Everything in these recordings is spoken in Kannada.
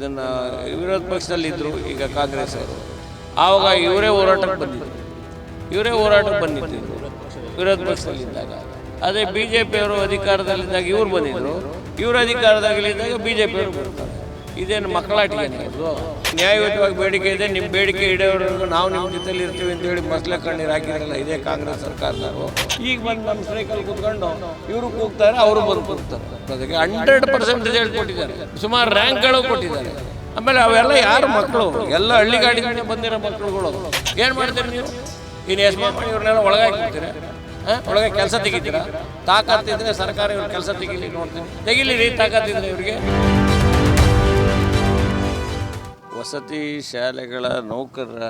ಇದನ್ನ ವಿರೋಧ ಪಕ್ಷದಲ್ಲಿದ್ದರು ಈಗ ಕಾಂಗ್ರೆಸ್ ಅವರು. ಆವಾಗ ಇವರೇ ಹೋರಾಟಕ್ಕೆ ಬಂದಿದ್ರು. ಇವರೇ ಹೋರಾಟಕ್ಕೆ ಬಂದಿದ್ದರು ವಿರೋಧ ಪಕ್ಷದಲ್ಲಿದ್ದಾಗ ಅದೇ ಬಿ ಜೆ ಪಿಯವರು ಅಧಿಕಾರದಲ್ಲಿದ್ದಾಗ ಇವರು ಬಂದಿದ್ರು. ಇವರು ಅಧಿಕಾರದಲ್ಲಿದ್ದಾಗ ಬಿ ಜೆ ಪಿಯವರು ಬರ್ತಾರೆ. ಇದೇನು ಮಕ್ಕಳಾಟಿಗೆ ಇದು ನ್ಯಾಯಯುತವಾಗಿ ಬೇಡಿಕೆ ಇದೆ ನಿಮ್ಮ ಬೇಡಿಕೆ ಇಡೋವರೆಗೂ ನಾವು ನಿಮ್ಮ ಜೊತೆಲಿ ಇರ್ತೀವಿ ಅಂತ ಹೇಳಿ ಮಸಲೆ ಕಣ್ಣೀರು ಹಾಕಿರಲ್ಲ ಇದೇ ಕಾಂಗ್ರೆಸ್ ಸರ್ಕಾರದವರು. ಈಗ ಬಂದು ನಮ್ಮ ಸ್ಟ್ರೈಕಲ್ಲಿ ಕೂತ್ಕೊಂಡು ಇವರು ಕೂಗ್ತಾರೆ, ಅವರು ಬಂದು ಕೂಗ್ತಾರೆ. ಅದಕ್ಕೆ ಹಂಡ್ರೆಡ್ ಪರ್ಸೆಂಟ್ ರಿಸಲ್ಟ್ ಕೊಟ್ಟಿದ್ದಾರೆ. ಸುಮಾರು ರ್ಯಾಂಕ್ಗಳು ಕೊಟ್ಟಿದ್ದಾರೆ. ಆಮೇಲೆ ಅವೆಲ್ಲ ಯಾರು ಮಕ್ಕಳು ಎಲ್ಲ ಹಳ್ಳಿ ಗಾಡಿ ಬಂದಿರೋ ಮಕ್ಕಳುಗಳು ಏನು ಮಾಡ್ತೀರಿ ನೀವು? ಇನ್ನು ಎಸ್ ಮಾಡಿ ಇವ್ರನ್ನೆಲ್ಲ ಒಳಗಾಕಿರ್ತೀರ ಹಾಂ? ಒಳಗೆ ಕೆಲಸ ತೆಗಿತೀರಾ? ತಾಕತ್ತಿದ್ರೆ ಸರ್ಕಾರ ಇವ್ರ ಕೆಲಸ ತೆಗಿಲಿ ನೋಡ್ತೀನಿ. ತೆಗಿಲಿ ರೀ ತಾಕತ್ತಿದ್ರೆ ಇವ್ರಿಗೆ. ವಸತಿ ಶಾಲೆಗಳ ನೌಕರರ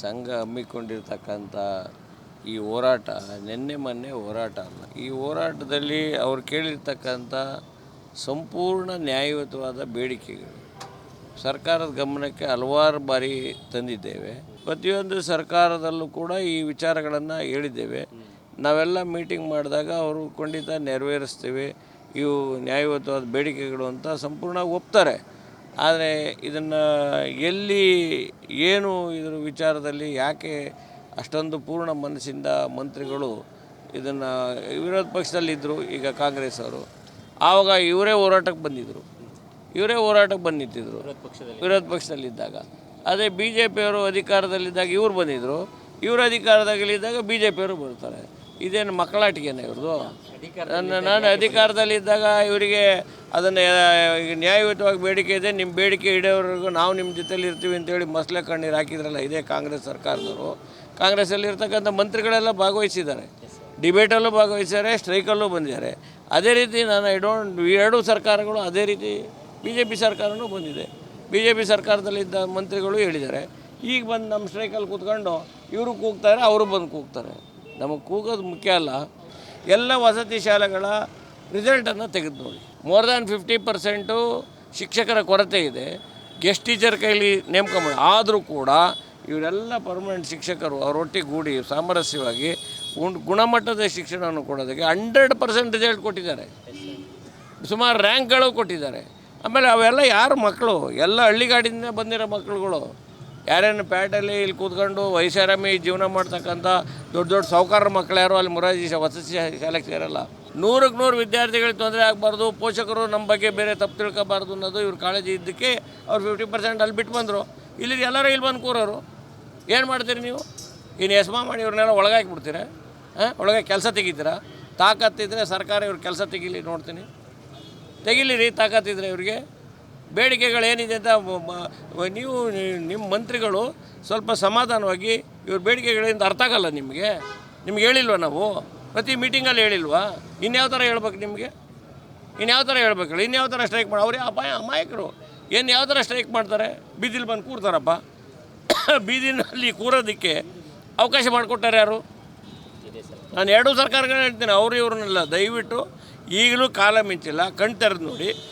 ಸಂಘ ಹಮ್ಮಿಕೊಂಡಿರ್ತಕ್ಕಂಥ ಈ ಹೋರಾಟ ನಿನ್ನೆ ಮೊನ್ನೆ ಹೋರಾಟ ಅಲ್ಲ. ಈ ಹೋರಾಟದಲ್ಲಿ ಅವ್ರು ಕೇಳಿರ್ತಕ್ಕಂಥ ಸಂಪೂರ್ಣ ನ್ಯಾಯಯುತವಾದ ಬೇಡಿಕೆಗಳು. ಸರ್ಕಾರದ ಗಮನಕ್ಕೆ ಹಲವಾರು ಬಾರಿ ತಂದಿದ್ದೇವೆ. ಪ್ರತಿಯೊಂದು ಸರ್ಕಾರದಲ್ಲೂ ಕೂಡ ಈ ವಿಚಾರಗಳನ್ನು ಹೇಳಿದ್ದೇವೆ. ನಾವೆಲ್ಲ ಮೀಟಿಂಗ್ ಮಾಡಿದಾಗ ಅವರು ಖಂಡಿತ ನೆರವೇರಿಸ್ತೀವಿ. ಇವು ನ್ಯಾಯಯುತವಾದ ಬೇಡಿಕೆಗಳು ಅಂತ ಸಂಪೂರ್ಣ ಒಪ್ತಾರೆ. ಆದರೆ ಇದನ್ನು ಎಲ್ಲಿ ಏನು ಇದರ ವಿಚಾರದಲ್ಲಿ ಯಾಕೆ ಅಷ್ಟೊಂದು ಪೂರ್ಣ ಮನಸ್ಸಿಂದ ಮಂತ್ರಿಗಳು ಇದನ್ನು ವಿರೋಧ ಪಕ್ಷದಲ್ಲಿದ್ದರು ಈಗ ಕಾಂಗ್ರೆಸ್ ಅವರು. ಆವಾಗ ಇವರೇ ಹೋರಾಟಕ್ಕೆ ಬಂದಿದ್ದರು. ಇವರೇ ಹೋರಾಟಕ್ಕೆ ಬಂದು ನಿಂತಿದ್ರು ವಿರೋಧ ಪಕ್ಷದಲ್ಲಿದ್ದಾಗ. ಅದೇ ಬಿ ಜೆ ಪಿಯವರು ಅಧಿಕಾರದಲ್ಲಿದ್ದಾಗ ಇವರು ಬಂದಿದ್ದರು. ಇವರು ಅಧಿಕಾರದಲ್ಲಿದ್ದಾಗ ಬಿ ಜೆ ಪಿಯವರು ಬರ್ತಾರೆ ಇದೇನು ಮಕ್ಕಳಾಟಿಕೆನೇ ಇವ್ರದು ನನ್ನ ನಾನು ಅಧಿಕಾರದಲ್ಲಿದ್ದಾಗ ಇವರಿಗೆ ಅದನ್ನು ನ್ಯಾಯಯುತವಾಗಿ ಬೇಡಿಕೆ ಇದೆ ನಿಮ್ಮ ಬೇಡಿಕೆ ಇಡೋವರೆಗೂ ನಾವು ನಿಮ್ಮ ಜೊತೆಲಿ ಇರ್ತೀವಿ ಅಂತೇಳಿ ಮಸಲೆ ಕಣ್ಣೀರು ಹಾಕಿದ್ರಲ್ಲ ಇದೇ ಕಾಂಗ್ರೆಸ್ ಸರ್ಕಾರದವರು. ಕಾಂಗ್ರೆಸ್ಸಲ್ಲಿ ಇರ್ತಕ್ಕಂಥ ಮಂತ್ರಿಗಳೆಲ್ಲ ಭಾಗವಹಿಸಿದ್ದಾರೆ. ಡಿಬೇಟಲ್ಲೂ ಭಾಗವಹಿಸಿದ್ದಾರೆ ಸ್ಟ್ರೈಕಲ್ಲೂ ಬಂದಿದ್ದಾರೆ. ಅದೇ ರೀತಿ ನಾನು ಐ ಡೋಂಟ್ ಎರಡೂ ಸರ್ಕಾರಗಳು ಅದೇ ರೀತಿ ಬಿ ಜೆ ಪಿ ಸರ್ಕಾರನೂ ಬಂದಿದೆ. ಬಿ ಜೆ ಪಿ ಸರ್ಕಾರದಲ್ಲಿದ್ದ ಮಂತ್ರಿಗಳು ಹೇಳಿದ್ದಾರೆ. ಈಗ ಬಂದು ನಮ್ಮ ಸ್ಟ್ರೈಕಲ್ಲಿ ಕೂತ್ಕೊಂಡು ಇವರು ಕೂಗ್ತಾರೆ ಅವರು ಬಂದು ಕೂಗ್ತಾರೆ. ನಮಗೆ ಕೂಗೋದು ಮುಖ್ಯ ಅಲ್ಲ. ಎಲ್ಲ ವಸತಿ ಶಾಲೆಗಳ ರಿಸಲ್ಟನ್ನು ತೆಗೆದು ನೋಡಿ. ಮೋರ್ ದ್ಯಾನ್ ಫಿಫ್ಟಿ ಪರ್ಸೆಂಟು ಶಿಕ್ಷಕರ ಕೊರತೆ ಇದೆ. ಗೆಸ್ಟ್ ಟೀಚರ್ ಕೈಲಿ ನೇಮಕ ಮಾಡಿ ಆದರೂ ಕೂಡ ಇವರೆಲ್ಲ ಪರ್ಮನೆಂಟ್ ಶಿಕ್ಷಕರು ಅವರೊಟ್ಟಿಗೆ ಗೂಡಿ ಸಾಮರಸ್ಯವಾಗಿ ಉಂಟು ಗುಣಮಟ್ಟದ ಶಿಕ್ಷಣವನ್ನು ಕೊಡೋದಕ್ಕೆ ಹಂಡ್ರೆಡ್ ಪರ್ಸೆಂಟ್ ರಿಸಲ್ಟ್ ಕೊಟ್ಟಿದ್ದಾರೆ. ಸುಮಾರು ರ್ಯಾಂಕ್ಗಳು ಕೊಟ್ಟಿದ್ದಾರೆ. ಆಮೇಲೆ ಅವೆಲ್ಲ ಯಾರು ಮಕ್ಕಳು ಎಲ್ಲ ಹಳ್ಳಿಗಾಡಿಂದ ಬಂದಿರೋ ಮಕ್ಕಳುಗಳು ಯಾರೇನು ಪ್ಯಾಟಲ್ಲಿ ಇಲ್ಲಿ ಕೂತ್ಕೊಂಡು ವೈಷಾರಾಮಿ ಜೀವನ ಮಾಡ್ತಕ್ಕಂಥ ದೊಡ್ಡ ದೊಡ್ಡ ಸಾಹುಕಾರರ ಮಕ್ಕಳು ಯಾರು ಅಲ್ಲಿ ಮುರಾರ್ಜಿ ವಸತಿ ಶಾಲೆಗೆ ಸೇರಲ್ಲ. ನೂರಕ್ಕೆ ನೂರು ವಿದ್ಯಾರ್ಥಿಗಳಿಗೆ ತೊಂದರೆ ಆಗಬಾರ್ದು, ಪೋಷಕರು ನಮ್ಮ ಬಗ್ಗೆ ಬೇರೆ ತಪ್ಪು ತಿಳ್ಕೋಬಾರ್ದು ಅನ್ನೋದು ಇವ್ರ ಕಾಳಜಿ ಇದ್ದಕ್ಕೆ ಅವ್ರು ಫಿಫ್ಟಿ ಪರ್ಸೆಂಟ್ ಅಲ್ಲಿ ಬಿಟ್ಟು ಬಂದರು. ಇಲ್ಲಿ ಎಲ್ಲರೂ ಇಲ್ಲಿ ಬಂದು ಕೂರೋರು. ಏನು ಮಾಡ್ತೀರಿ ನೀವು? ಇನ್ನು ಯಸ್ಮಾ ಮಾಡಿ ಇವ್ರನ್ನೆಲ್ಲ ಒಳಗಾಕಿಬಿಡ್ತೀರಾ? ಹಾಂ? ಒಳಗೆ ಕೆಲಸ ತೆಗಿತೀರಾ? ತಾಕತ್ತಿದ್ರೆ ಸರ್ಕಾರ ಇವ್ರ ಕೆಲಸ ತೆಗೀಲಿ ನೋಡ್ತೀನಿ. ತೆಗಿಲಿ ರೀ ತಾಕತ್ತಿದ್ರೆ ಇವ್ರಿಗೆ. ಬೇಡಿಕೆಗಳೇನಿದೆ ಅಂತ ನೀವು, ನಿಮ್ಮ ಮಂತ್ರಿಗಳು ಸ್ವಲ್ಪ ಸಮಾಧಾನವಾಗಿ ಇವ್ರ ಬೇಡಿಕೆಗಳಿಂದ ಅರ್ಥ ಆಗಲ್ಲ ನಿಮಗೆ. ನಿಮ್ಗೆ ಹೇಳಿಲ್ವ ನಾವು? ಪ್ರತಿ ಮೀಟಿಂಗಲ್ಲಿ ಹೇಳಿಲ್ವಾ? ಇನ್ಯಾವ ಥರ ಹೇಳ್ಬೇಕು ನಿಮಗೆ? ಇನ್ಯಾವ ಥರ ಹೇಳ್ಬೇಕು? ಹೇಳಿ ಇನ್ಯಾವ ಥರ ಸ್ಟ್ರೈಕ್ ಮಾಡಿ, ಅವರೇ ಅಪಾಯ, ಅಮಾಯಕರು. ಏನು ಯಾವ ಥರ ಸ್ಟ್ರೈಕ್ ಮಾಡ್ತಾರೆ? ಬೀದಿಲಿ ಬಂದು ಕೂರ್ತಾರಪ್ಪ. ಬೀದಿನಲ್ಲಿ ಕೂರೋದಕ್ಕೆ ಅವಕಾಶ ಮಾಡಿಕೊಟ್ಟಾರೆ ಯಾರು? ನಾನು ಎರಡೂ ಸರ್ಕಾರಗಳನ್ನ ಹೇಳ್ತೀನಿ, ಅವರು ಇವ್ರನ್ನೆಲ್ಲ. ದಯವಿಟ್ಟು ಈಗಲೂ ಕಾಲ ಮಿಂಚಿಲ್ಲ, ಕಣ್ ತೆರೆದು ನೋಡಿ.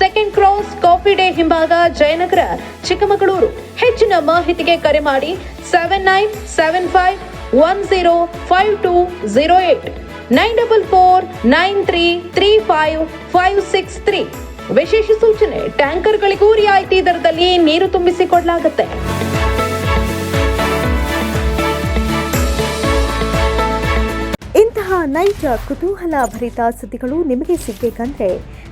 ಸೆಕೆಂಡ್ ಕ್ರಾಸ್ ಕಾಫಿ ಡೇ ಹಿಂಭಾಗ ಜಯನಗರ, ಚಿಕ್ಕಮಗಳೂರು. ಹೆಚ್ಚಿನ ಮಾಹಿತಿಗೆ ಕರೆ ಮಾಡಿ seven nine seven five one zero five two zero eight nine double four nine three three five five six three ವಿಶೇಷ ಸೂಚನೆ, ಟ್ಯಾಂಕರ್ಗಳಿಗೂ ರಿಯಾಯಿತಿ ದರದಲ್ಲಿ ನೀರು ತುಂಬಿಸಿಕೊಡಲಾಗುತ್ತೆ. ಇಂತಹ ನೈಜ ಕುತೂಹಲ ಭರಿತ ಸುದ್ದಿಗಳು ನಿಮಗೆ ಸಿಗಬೇಕಂದ್ರೆ